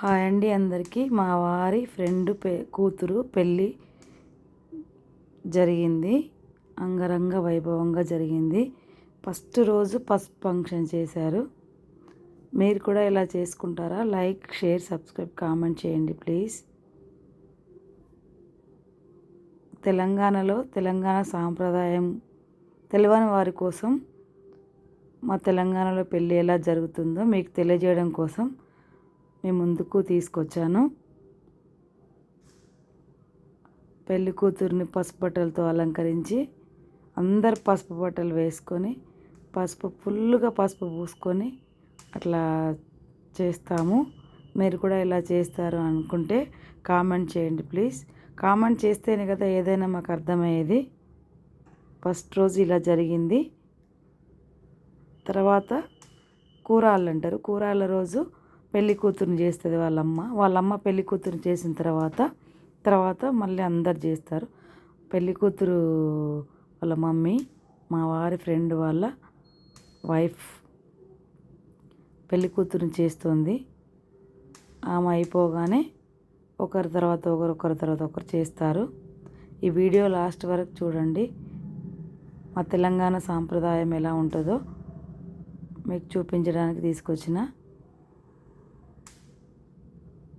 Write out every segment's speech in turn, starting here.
Hi అండి అందరికీ. మా వారి ఫ్రెండ్ పె కూతురు పెళ్ళి జరిగింది. అంగరంగ వైభవంగా జరిగింది. ఫస్ట్ రోజు ఫస్ట్ ఫంక్షన్ చేశారు. మీరు కూడా ఇలా చేసుకుంటారా? లైక్ షేర్ సబ్స్క్రైబ్ కామెంట్ చేయండి ప్లీజ్. తెలంగాణలో తెలంగాణ సాంప్రదాయం తెలియని వారి కోసం మా తెలంగాణలో పెళ్ళి ఎలా జరుగుతుందో మీకు తెలియజేయడం కోసం మీ ముందుకు తీసుకొచ్చాను. పెళ్ళి కూతుర్ని పసుపు బట్టలతో అలంకరించి అందరు పసుపు బట్టలు వేసుకొని పసుపు ఫుల్గా పసుపు పూసుకొని అట్లా చేస్తాము. మీరు కూడా ఇలా చేస్తారు అనుకుంటే కామెంట్ చేయండి ప్లీజ్. కామెంట్ చేస్తేనే కదా ఏదైనా మాకు అర్థమయ్యేది. ఫస్ట్ రోజు ఇలా జరిగింది. తర్వాత కూరాళ్ళు అంటారు. కూరాళ్ళ రోజు పెళ్ళి కూతురుని చేస్తుంది వాళ్ళమ్మ. వాళ్ళమ్మ పెళ్ళి కూతురుని చేసిన తర్వాత తర్వాత మళ్ళీ అందరు చేస్తారు. పెళ్ళి కూతురు వాళ్ళ మమ్మీ మా వారి ఫ్రెండ్ వాళ్ళ వైఫ్ పెళ్ళి కూతురుని చేస్తుంది. ఆమె అయిపోగానే ఒకరి తర్వాత ఒకరు ఒకరి తర్వాత ఒకరు చేస్తారు. ఈ వీడియో లాస్ట్ వరకు చూడండి. మా తెలంగాణ సాంప్రదాయం ఎలా ఉంటుందో మీకు చూపించడానికి తీసుకొచ్చిన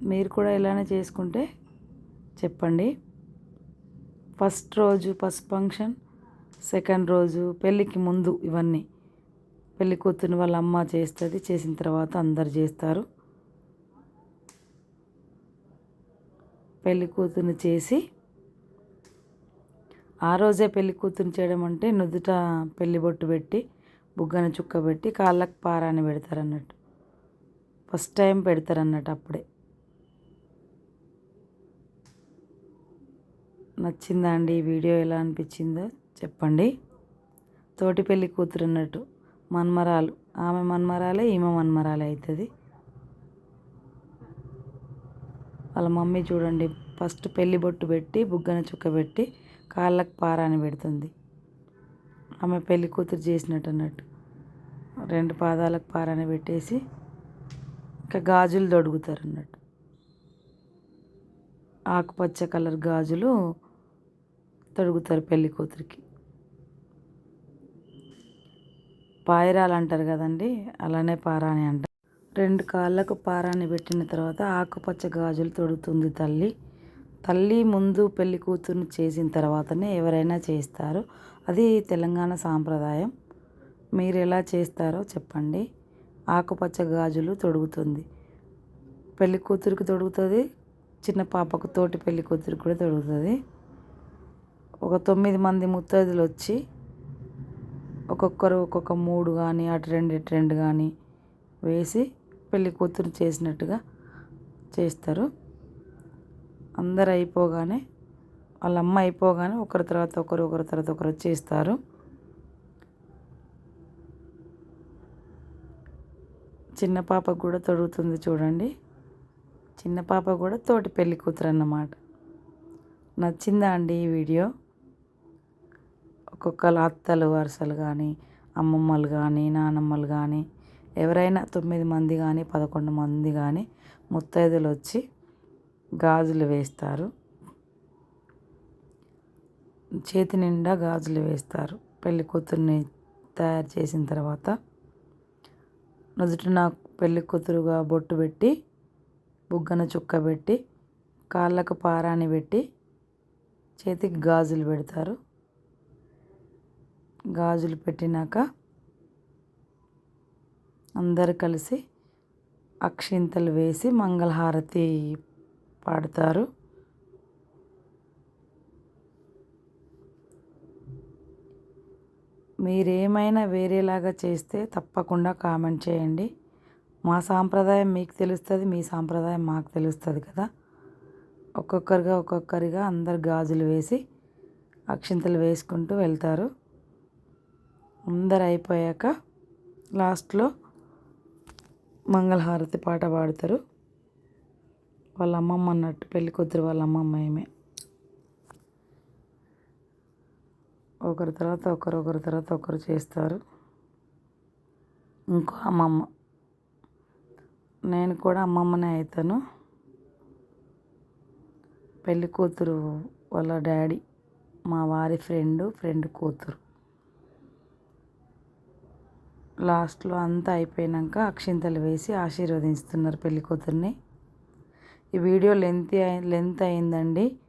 మీరు కూడా ఇలానే చేసుకుంటే చెప్పండి. ఫస్ట్ రోజు ఫస్ట్ ఫంక్షన్ సెకండ్ రోజు పెళ్ళికి ముందు ఇవన్నీ. పెళ్ళి కూతురుని వాళ్ళ అమ్మ చేస్తుంది చేసిన తర్వాత అందరు చేస్తారు. పెళ్ళి కూతురుని చేసి ఆ రోజే పెళ్ళి కూతురుని చేయడం అంటే నుదుట పెళ్ళి బొట్టు పెట్టి బుగ్గన చుక్క పెట్టి కాళ్ళకు పారాన్ని పెడతారు అన్నట్టు ఫస్ట్ టైం పెడతారు అన్నట్టు అప్పుడే. నచ్చిందా అండి ఈ వీడియో ఎలా అనిపించిందో చెప్పండి. తోటి పెళ్ళి కూతురు అన్నట్టు మన్మరాలు. ఆమె మన్మరాలే ఈమె మన్మరాలే అవుతుంది వాళ్ళ మమ్మీ చూడండి ఫస్ట్ పెళ్ళి బొట్టు పెట్టి బుగ్గన చుక్క పెట్టి కాళ్ళకు పారాని పెడుతుంది. ఆమె పెళ్ళి కూతురు చేసినట్టు అన్నట్టు. రెండు పాదాలకు పారాని పెట్టేసి ఇంకా గాజులు దొడుగుతారు అన్నట్టు. ఆకుపచ్చ కలర్ గాజులు తొడుగుతారు పెళ్ళి కూతురికి. పాయరాలు అంటారు కదండి అలానే పారాని అంటారు. రెండు కాళ్ళకు పారాని పెట్టిన తర్వాత ఆకుపచ్చ గాజులు తొడుగుతుంది తల్లి. తల్లి ముందు పెళ్ళి కూతుర్ని చేసిన తర్వాతనే ఎవరైనా చేస్తారు. అది తెలంగాణ సాంప్రదాయం. మీరు ఎలా చేస్తారో చెప్పండి. ఆకుపచ్చ గాజులు తొడుగుతుంది. పెళ్ళి కూతురికి తొడుగుతుంది చిన్న పాపకు తోటి పెళ్ళి కూతురికి కూడా తొడుగుతుంది. ఒక తొమ్మిది మంది ముత్తైదులు వచ్చి ఒక్కొక్కరు ఒక్కొక్క మూడు కానీ అటు రెండు ఇటు రెండు కానీ వేసి పెళ్ళి కూతురు చేసినట్టుగా చేస్తారు. అందరు అయిపోగానే వాళ్ళ అమ్మ అయిపోగానే ఒకరి తర్వాత ఒకరు ఒకరి తర్వాత ఒకరు చేస్తారు చిన్న పాపకు కూడా తొడుగుతుంది చూడండి. చిన్న పాప కూడా తోటి పెళ్ళి కూతురు అన్నమాట. నచ్చిందా అండి ఈ వీడియో? ఒక్కొక్కరు అత్తలు వరుసలు కానీ అమ్మమ్మలు కానీ నానమ్మలు కానీ ఎవరైనా తొమ్మిది మంది కానీ పదకొండు మంది కానీ ముత్తైదులు వచ్చి గాజులు వేస్తారు. చేతి నిండా గాజులు వేస్తారు. పెళ్ళి కూతుర్ని తయారు చేసిన తర్వాత నుదుటిన పెళ్ళి కూతురుగా బొట్టు పెట్టి బుగ్గన చుక్క పెట్టి కాళ్ళకు పారాని పెట్టి చేతికి గాజులు పెడతారు. గాజులు పెట్టినాక అందరు కలిసి అక్షింతలు వేసి మంగళహారతి పాడతారు. మీరేమైనా వేరేలాగా చేస్తే తప్పకుండా కామెంట్ చేయండి. మా సాంప్రదాయం మీకు తెలుస్తుంది మీ సాంప్రదాయం మాకు తెలుస్తుంది కదా. ఒక్కొక్కరిగా ఒక్కొక్కరిగా అందరు గాజులు వేసి అక్షింతలు వేసుకుంటూ వెళ్తారు. అందరు అయిపోయాక లాస్ట్లో మంగళహారతి పాట పాడతారు. వాళ్ళ అమ్మమ్మ అన్నట్టు పెళ్ళి కూతురు వాళ్ళ అమ్మమ్మ ఏమే ఒకరి తర్వాత ఒకరు ఒకరి తర్వాత ఒకరు చేస్తారు. ఇంకో అమ్మమ్మ. నేను కూడా అమ్మమ్మనే అవుతాను పెళ్ళి కూతురు వాళ్ళ డాడీ మా వారి ఫ్రెండ్ ఫ్రెండ్ కూతురు. లాస్ట్లో అంతా అయిపోయాక అక్షింతలు వేసి ఆశీర్వదిస్తున్నారు పెళ్ళి కూతుర్ని ఈ వీడియో లెంత్ లెంత్ అయిందండి.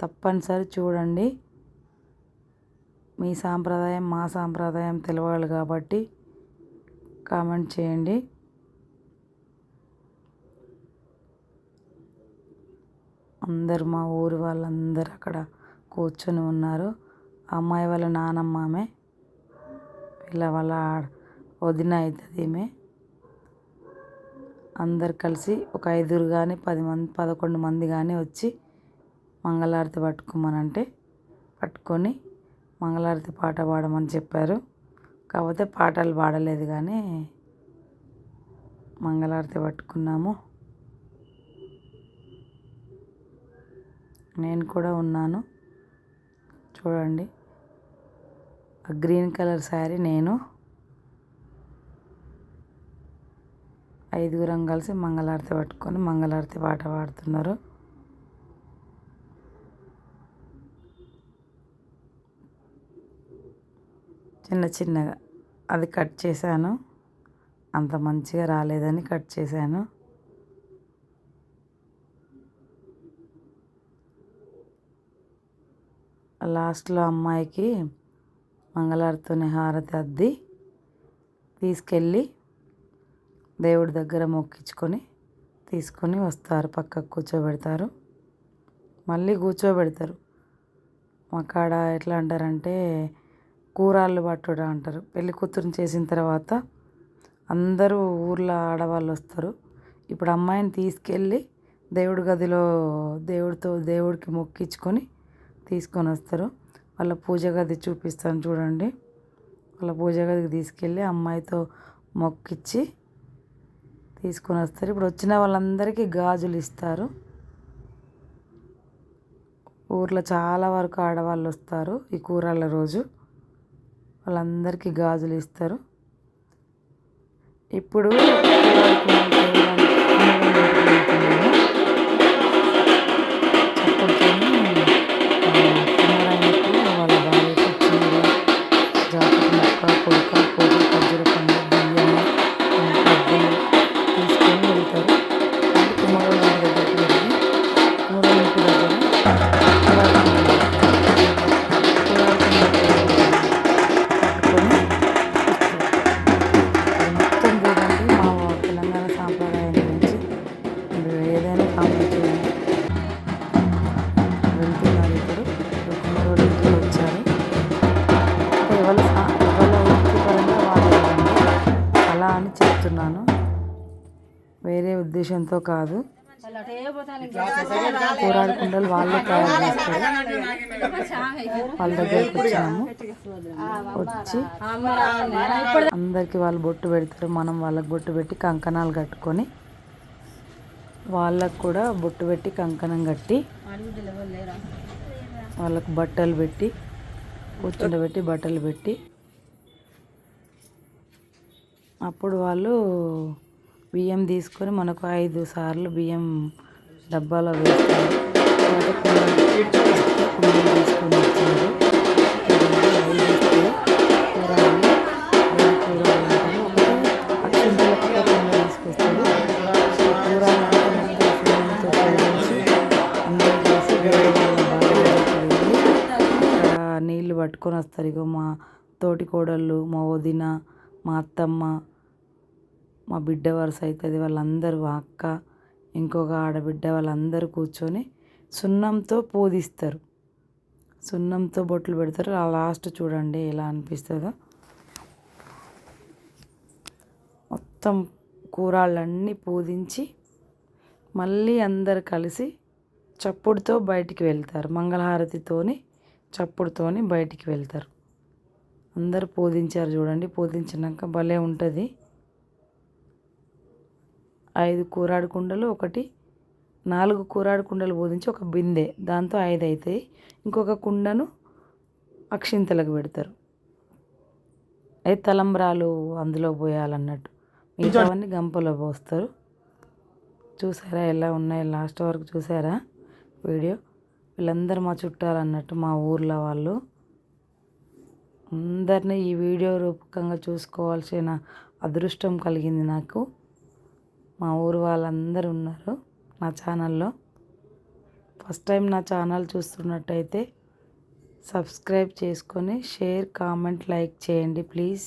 తప్పనిసరి చూడండి. మీ సాంప్రదాయం మా సాంప్రదాయం తెలవాలి కాబట్టి కామెంట్ చేయండి. అందరు మా ఊరు వాళ్ళందరూ అక్కడ కూర్చొని ఉన్నారు. అమ్మాయి వాళ్ళ నానమ్మ ఆమె. వీళ్ళ వాళ్ళ వదిన అవుతుంది ఈమె అందరు కలిసి ఒక ఐదుగురు కానీ పది మంది పదకొండు మంది కానీ వచ్చి మంగళారతి పట్టుకోమనంటే పట్టుకొని మంగళారతి పాట పాడమని చెప్పారు. కాకపోతే పాటలు పాడలేదు కానీ మంగళారతి పట్టుకున్నాము. నేను కూడా ఉన్నాను. చూడండి. ఆ గ్రీన్ కలర్ శారీ నేను ఐదుగురం కలిసి మంగళారతి పట్టుకొని మంగళారతి పాట పాడుతున్నారు. చిన్న చిన్నగా అది కట్ చేశాను. అంత మంచిగా రాలేదని కట్ చేశాను. లాస్ట్లో అమ్మాయికి మంగళారతిని హారతి అద్ది తీసుకెళ్ళి దేవుడి దగ్గర మొక్కించుకొని తీసుకొని వస్తారు పక్కకు కూర్చోబెడతారు. మళ్ళీ కూర్చోబెడతారు. మా కాడ ఎట్లా అంటారంటే కూరాళ్ళు పట్టుడు అంటారు. పెళ్ళి కూతురుని చేసిన తర్వాత అందరూ ఊర్లో ఆడవాళ్ళు వస్తారు. ఇప్పుడు అమ్మాయిని తీసుకెళ్ళి దేవుడి గదిలో దేవుడితో దేవుడికి మొక్కించుకొని తీసుకొని వస్తారు. వాళ్ళ పూజ గది చూపిస్తాను చూడండి. వాళ్ళ పూజ గదికి తీసుకెళ్ళి అమ్మాయితో మొక్కిచ్చి తీసుకొని వస్తారు. ఇప్పుడు వచ్చిన వాళ్ళందరికీ గాజులు ఇస్తారు. ఊర్లో చాలా వరకు ఆడవాళ్ళు వస్తారు ఈ కూరల రోజు. వాళ్ళందరికీ గాజులు ఇస్తారు. ఇప్పుడు ఉద్దేశంతో కాదు. కూరాడు కుండలు వాళ్ళే తయారు చేస్తారు వాళ్ళ దగ్గరికి వచ్చాము. వచ్చి అందరికి వాళ్ళు బొట్టు పెడతారు మనం వాళ్ళకి బొట్టు పెట్టి కంకణాలు కట్టుకొని వాళ్ళకు కూడా బొట్టు పెట్టి కంకణం కట్టి వాళ్ళకు బట్టలు పెట్టి కూర్చుండబెట్టి బట్టలు పెట్టి. అప్పుడు వాళ్ళు బియ్యం తీసుకొని మనకు ఐదు సార్లు బియ్యం డబ్బాలో వేస్తారు కుండలు తీసుకొని వచ్చారు నీళ్ళు పట్టుకొని వస్తారు. ఇగో మా తోటి కోడళ్ళు మా వదిన మా అత్తమ్మ మా బిడ్డ వరుస అవుతుంది. వాళ్ళందరూ మా అక్క ఇంకొక ఆడబిడ్డ వాళ్ళందరూ కూర్చొని సున్నంతో పూదిస్తారు. సున్నంతో బొట్లు పెడతారు. ఆ లాస్ట్ చూడండి ఎలా అనిపిస్తుందో. మొత్తం కూరాళ్ళన్నీ పూజించి మళ్ళీ అందరు కలిసి చప్పుడుతో బయటికి వెళ్తారు. మంగళహారతితోని చప్పుడుతోని బయటికి వెళ్తారు. అందరు పూజించారు చూడండి. పూజించినాక భలే ఉంటుంది. ఐదు కూరాడు కుండలు ఒకటి నాలుగు కూరాడు కుండలు బోధించి ఒక బిందె దాంతో ఐదు అవుతాయి ఇంకొక కుండను అక్షింతలకు పెడతారు. అయితే తలంబ్రాలు అందులో పోయాలన్నట్టు. మిగతావన్నీ గంపలో పోస్తారు. చూసారా ఎలా ఉన్నాయి? లాస్ట్ వరకు చూసారా వీడియో? వీళ్ళందరూ మా చుట్టాలు అన్నట్టు మా ఊర్లో వాళ్ళు. అందరినీ ఈ వీడియో రూపకంగా చూసుకోవాల్సిన అదృష్టం కలిగింది నాకు. మా ఊరు వాళ్ళందరూ ఉన్నారు నా ఛానల్లో. ఫస్ట్ టైం నా ఛానల్ చూస్తున్నట్టయితే సబ్స్క్రైబ్ చేసుకొని షేర్ కామెంట్ లైక్ చేయండి ప్లీజ్.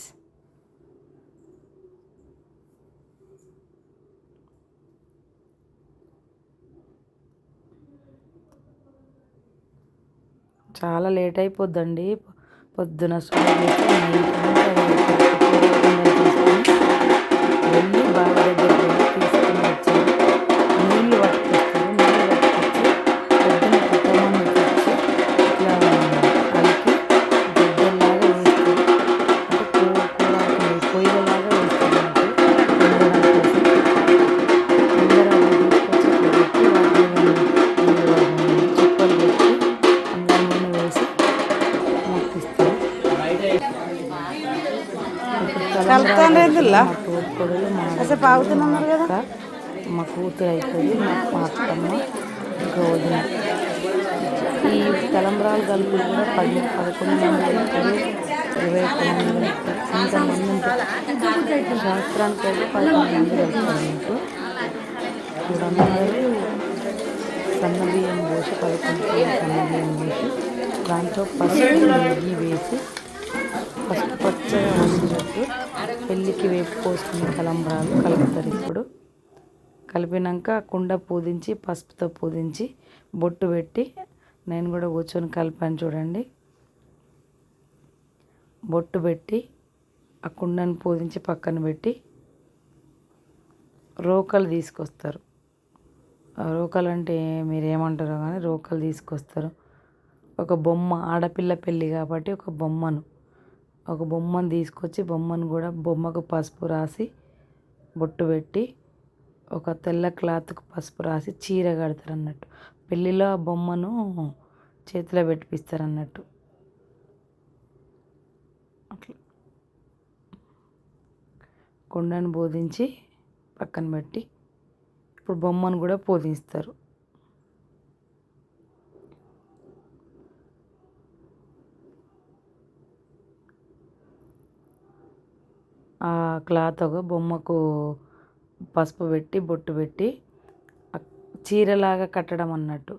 చాలా లేట్ అయిపోద్దండి. పొద్దున స్టార్ట్ చేస్తే మా కాసేపు కదా? మా కూతురు అవుతుంది మా పాపమ్మ అత్తమ్మ ఇంకా వదిన ఈ తలంబరాలు కలిపి కూడా పది పదకొండు మంది వెళ్తారు ఇరవై ఒక్క మంది ఇంతమంది ఉంటారు శాస్త్రానికి అయితే పదకొండు మంది వెళ్తారు మీకు. చూడన్నారు సన్న బియ్యం పోసి పదకొండు కిలోల సన్న బియ్యం పోసి దాంట్లో పసుపు నెయ్యి వేసి పసుపు పచ్చగా వండినట్టు పెళ్ళికి వేపు పోసుకున్న కలంబరాలు కలుపుతారు ఇప్పుడు. కలిపినాక కుండ పూదించి పసుపుతో పూదించి బొట్టు పెట్టి నేను కూడా కూర్చొని కలిపాను చూడండి. బొట్టు పెట్టి ఆ కుండను పూదించి పక్కన పెట్టి రోకలు తీసుకొస్తారు. ఆ రోకలు అంటే మీరు ఏమంటారో కానీ రోకలు తీసుకొస్తారు. ఒక బొమ్మ ఆడపిల్ల పెళ్ళి కాబట్టి ఒక బొమ్మను. ఒక బొమ్మను తీసుకొచ్చి బొమ్మను కూడా బొమ్మకు పసుపు రాసి బొట్టు పెట్టి ఒక తెల్ల క్లాత్కు పసుపు రాసి చీర కడతారు అన్నట్టు పెళ్ళిలో ఆ బొమ్మను చేతిలో పెట్టిపిస్తారు అన్నట్టు అట్లా. కుండను బోధించి పక్కన పెట్టి ఇప్పుడు బొమ్మను కూడా బోధిస్తారు. ఆ క్లాత్ ఒక బొమ్మకు పసుపు పెట్టి బొట్టు పెట్టి చీరలాగా కట్టడం అన్నట్టు.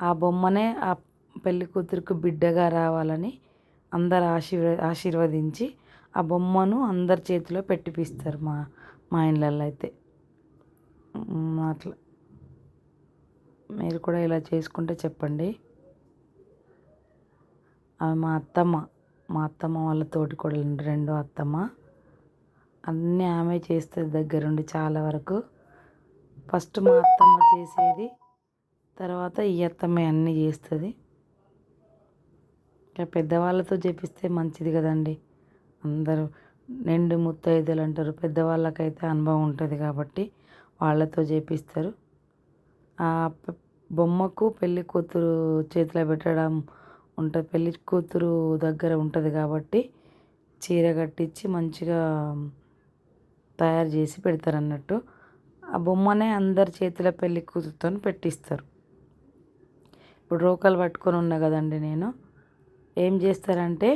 ఆ బొమ్మనే ఆ పెళ్ళి కూతురుకు బిడ్డగా రావాలని అందరు ఆశీర్వ ఆశీర్వదించి ఆ బొమ్మను అందరి చేతిలో పెట్టిపిస్తారు మా మా ఇళ్ళల్లో అయితే అట్లా. మీరు కూడా ఇలా చేసుకుంటే చెప్పండి. మా అత్తమ్మ మా అత్తమ్మ వాళ్ళ తోటి కూడా రెండో అత్తమ్మ. అన్నీ ఆమె చేస్తుంది దగ్గరుండి చాలా వరకు. ఫస్ట్ మా అత్తమ్మ చేసేది తర్వాత ఈ అత్తమ్మ అన్నీ చేస్తుంది. ఇక పెద్దవాళ్ళతో చేపిస్తే మంచిది కదండి. అందరూ నిండు ముత్తైదులు అంటారు పెద్దవాళ్ళకైతే అనుభవం ఉంటుంది కాబట్టి వాళ్ళతో చేపిస్తారు. ఆ బొమ్మకు పెళ్ళి కూతురు చేతిలో పెట్టడం ఉంటుంది పెళ్ళి కూతురు దగ్గర ఉంటుంది కాబట్టి చీర కట్టించి మంచిగా తయారు చేసి పెడతారు అన్నట్టు ఆ బొమ్మనే అందరి చేతిలో పెళ్ళి కూతురుతో పెట్టిస్తారు. ఇప్పుడు రోకలు పట్టుకొని ఉన్నా కదండి నేను. ఏం చేస్తారంటే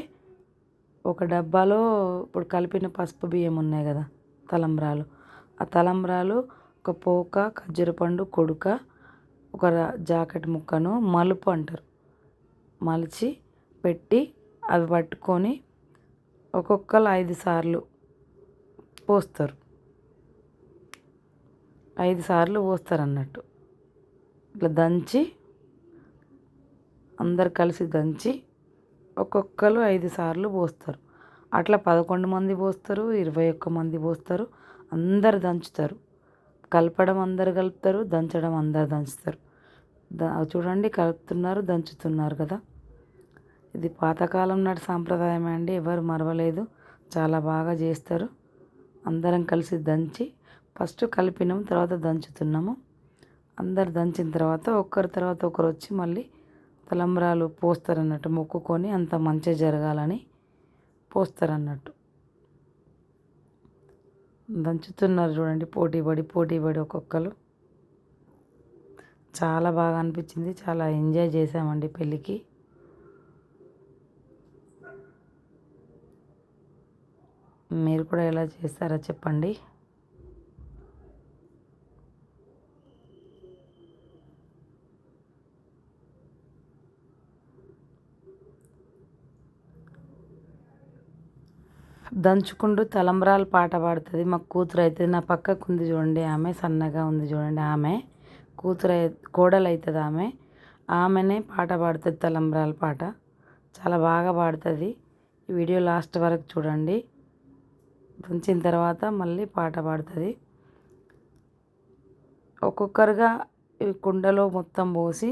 ఒక డబ్బాలో ఇప్పుడు కలిపిన పసుపు బియ్యం ఉన్నాయి కదా తలంబ్రాలు. ఆ తలంబ్రాలు ఒక పోక ఖర్జూర పండు కొడుక ఒక జాకెట్ ముక్కను మలుపు అంటారు. మలిచి పెట్టి అవి పట్టుకొని ఒక్కొక్కరు ఐదు సార్లు పోస్తారు. ఐదు సార్లు పోస్తారు అన్నట్టు. ఇట్లా దంచి అందరు కలిసి దంచి ఒక్కొక్కరు ఐదు సార్లు పోస్తారు. అట్లా పదకొండు మంది పోస్తారు ఇరవై ఒక్క మంది పోస్తారు అందరు దంచుతారు. కలపడం అందరు కలుపుతారు దంచడం అందరు దంచుతారు. చూడండి కలుపుతున్నారు దంచుతున్నారు కదా. ఇది పాతకాలం నాటి సాంప్రదాయమే అండి ఎవరు మరవలేదు. చాలా బాగా చేస్తారు. అందరం కలిసి దంచి ఫస్ట్ కలిపినాము తర్వాత దంచుతున్నాము. అందరు దంచిన తర్వాత ఒకరి తర్వాత ఒకరు వచ్చి మళ్ళీ తలంబ్రాలు పోస్తారన్నట్టు మొక్కుకొని అంత మంచి జరగాలని పోస్తారన్నట్టు దంచుతున్నారు చూడండి పోటీ పడి పోటీ పడి ఒక్కొక్కరు. చాలా బాగా అనిపించింది చాలా ఎంజాయ్ చేసామండి పెళ్ళికి. మీరు కూడా ఎలా చేస్తారో చెప్పండి. దంచుకుంటూ తలంబ్రాలు పాట పాడుతుంది. మా కూతురు అయితే నా పక్కకు ఉంది చూడండి ఆమె సన్నగా ఉంది చూడండి ఆమె. కూతురు కోడలు అవుతుంది ఆమె. ఆమెనే పాట పాడుతుంది తలంబ్రాల పాట. చాలా బాగా పాడుతుంది. ఈ వీడియో లాస్ట్ వరకు చూడండి. తుంచిన తర్వాత మళ్ళీ పాట పాడుతుంది ఒక్కొక్కరుగా ఈ కుండలో మొత్తం పోసి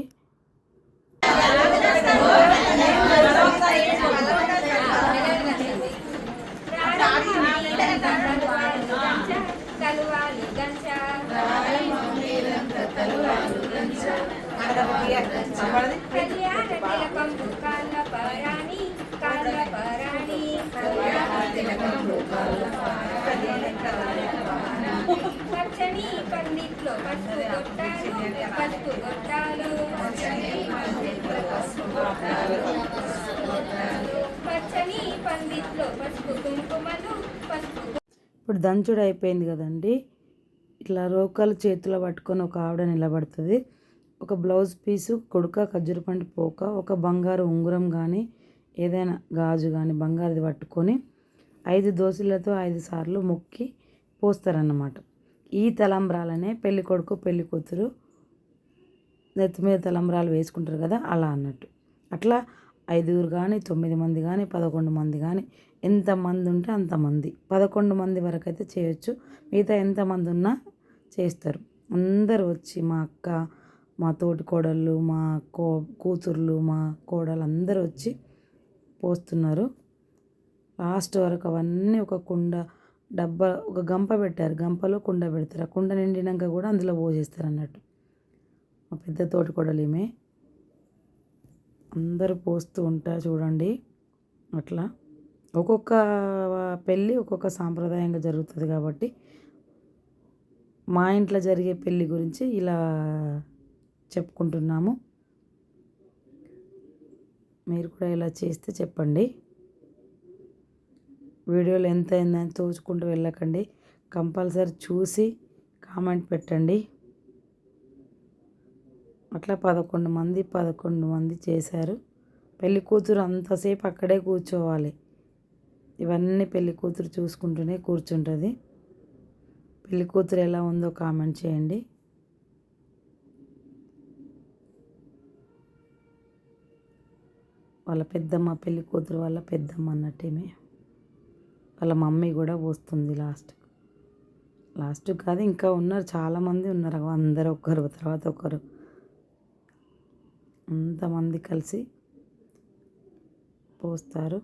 కలువాలి పచ్చని పండిట్లో పసుపు గొట్టాలు పసుపు గొట్టాలు పచ్చని పండిట్లో పసుపు కుంకుమలు పసుపు ఇప్పుడు దంచుడు అయిపోయింది కదండి. ఇట్లా రోకలు చేతిలో పట్టుకొని ఒక ఆవిడ నిలబడుతుంది. ఒక బ్లౌజ్ పీసు కొడుక ఖర్జూరపండు పోక ఒక బంగారు ఉంగరం కానీ ఏదైనా గాజు కానీ బంగారుది పట్టుకొని ఐదు దోశలతో ఐదు సార్లు మొక్కి పోస్తారన్నమాట. ఈ తలంబ్రాలనే పెళ్ళి కొడుకు పెళ్ళి కూతురు నెత్తి మీద తలంబ్రాలు వేసుకుంటారు కదా అలా అన్నట్టు. అట్లా ఐదుగురు కానీ తొమ్మిది మంది కానీ పదకొండు మంది కానీ ఎంతమంది ఉంటే అంతమంది పదకొండు మంది వరకు అయితే చేయొచ్చు. మిగతా ఎంతమంది ఉన్నా చేస్తారు. అందరూ వచ్చి మా అక్క మా తోటి కోడళ్ళు మా కో కూతుర్లు మా కోడలు అందరూ వచ్చి పోస్తున్నారు. లాస్ట్ వరకు అవన్నీ ఒక కుండ డబ్బా ఒక గంప పెట్టారు. గంపలో కుండ పెడతారు. ఆ కుండ నిండినాక కూడా అందులో పోసేస్తారు అన్నట్టు మా పెద్ద తోటి కొడలేమే అందరూ పోస్తూ ఉంటారు చూడండి. అట్లా ఒక్కొక్క పెళ్ళి ఒక్కొక్క సాంప్రదాయంగా జరుగుతుంది కాబట్టి మా ఇంట్లో జరిగే పెళ్ళి గురించి ఇలా చెప్పుకుంటున్నాము. మీరు కూడా ఇలా చేస్తే చెప్పండి. వీడియోలు ఎంత అయిందని తోచుకుంటూ వెళ్ళకండి. కంపల్సరీ చూసి కామెంట్ పెట్టండి. అట్లా పదకొండు మంది పదకొండు మంది చేశారు. పెళ్ళి కూతురు అంతసేపు అక్కడే కూర్చోవాలి. ఇవన్నీ పెళ్ళి కూతురు చూసుకుంటూనే కూర్చుంటుంది. పెళ్ళి కూతురు ఎలా ఉందో కామెంట్ చేయండి. వాళ్ళ పెద్దమ్మ పెళ్ళి కూతురు వాళ్ళ పెద్దమ్మ అన్నట్టేమే. వాళ్ళ మమ్మీ కూడా వస్తుంది లాస్ట్. లాస్ట్ కాదు ఇంకా ఉన్నారు చాలామంది ఉన్నారు. అందరు ఒకరు తర్వాత ఒకరు. అంతమంది కలిసి పోస్తారు.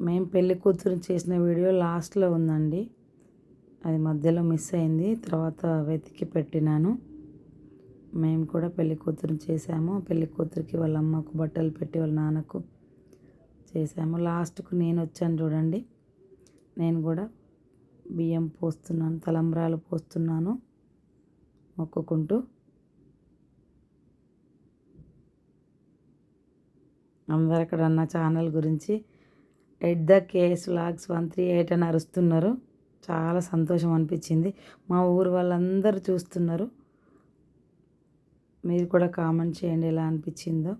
మేము పెళ్ళి కూతురు చేసిన వీడియో లాస్ట్లో ఉందండి. అది మధ్యలో మిస్ అయింది తర్వాత వెతికి పెట్టినాను. మేము కూడా పెళ్ళి కూతురు చేసాము పెళ్ళి కూతురికి వాళ్ళ అమ్మకు బట్టలు పెట్టి వాళ్ళ నాన్నకు చేసాము లాస్ట్కు నేను వచ్చాను చూడండి. నేను కూడా బియ్యం పోస్తున్నాను తలంబ్రాలు పోస్తున్నాను మొక్కుకుంటూ. అందరు అక్కడ నా ఛానల్ గురించి at the case logs one three eight అని అరుస్తున్నారు. చాలా సంతోషం అనిపించింది. మా ఊరు వాళ్ళందరూ చూస్తున్నారు. మీరు కూడా కామెంట్ చేయండి ఎలా అనిపించిందో.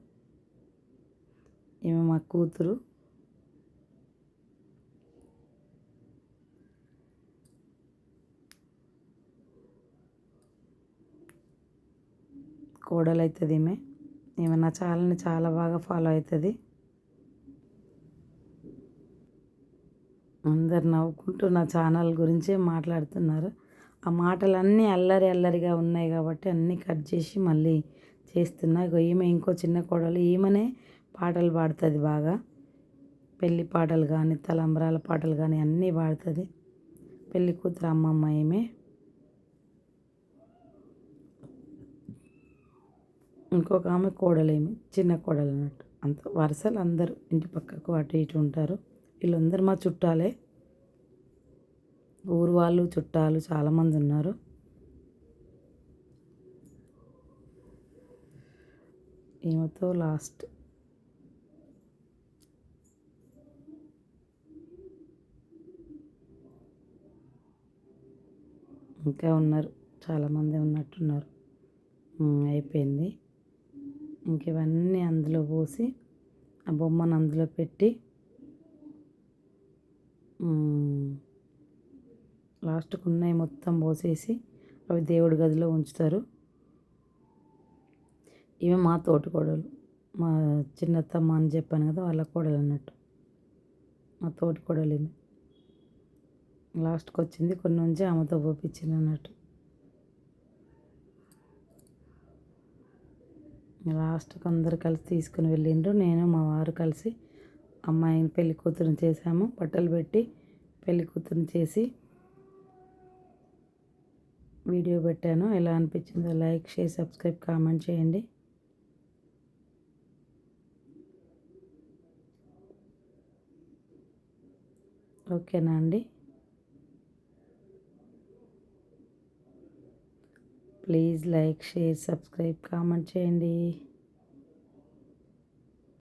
ఈమె మా కూతురు. కోడలు అవుతుంది ఈమె. ఈమె నా ఛానల్ని చాలా బాగా ఫాలో అవుతుంది అందరు నవ్వుకుంటూ నా ఛానల్ గురించే మాట్లాడుతున్నారు. ఆ మాటలన్నీ అల్లరి అల్లరిగా ఉన్నాయి కాబట్టి అన్నీ కట్ చేసి మళ్ళీ చేస్తున్నా. ఈమె ఇంకో చిన్న కోడలు. ఈమెనే పాటలు పాడుతుంది బాగా. పెళ్ళి పాటలు కానీ తలంబరాల పాటలు కానీ అన్నీ పాడుతుంది. పెళ్ళి కూతురు అమ్మమ్మ ఈమె. ఇంకొక ఆమె కోడలేమి చిన్న కోడలు అన్నట్టు. అంత వరుసలు అందరూ ఇంటి పక్కకు అటు ఇటు ఉంటారు. వీళ్ళందరూ మా చుట్టాలే. ఊరు వాళ్ళు చుట్టాలు చాలామంది ఉన్నారు. ఈమెతో లాస్ట్? ఇంకా ఉన్నారు. చాలామంది ఉన్నట్టున్నారు. అయిపోయింది. ఇంక ఇవన్నీ అందులో పోసి ఆ బొమ్మను అందులో పెట్టి లాస్ట్కు ఉన్నాయి మొత్తం పోసేసి అవి దేవుడి గదిలో ఉంచుతారు. ఇవి మా తోటి కోడలు మా చిన్నత్తమ్మ అని చెప్పాను కదా వాళ్ళ కోడలు అన్నట్టు. మా తోటి కోడలు లాస్ట్కి వచ్చింది కొన్ని నుంచి ఆమెతో పోపించింది అన్నట్టు. లాస్ట్కి అందరు కలిసి తీసుకుని వెళ్ళిండ్రు. నేను మా వారు కలిసి అమ్మాయిని పెళ్ళి కూతురుని చేసాము బట్టలు పెట్టి పెళ్ళి కూతురుని చేసి వీడియో పెట్టాను. ఎలా అనిపించిందో లైక్ షేర్ సబ్స్క్రైబ్ కామెంట్ చేయండి. ఓకేనా అండి? Please like share subscribe comment చేయండి.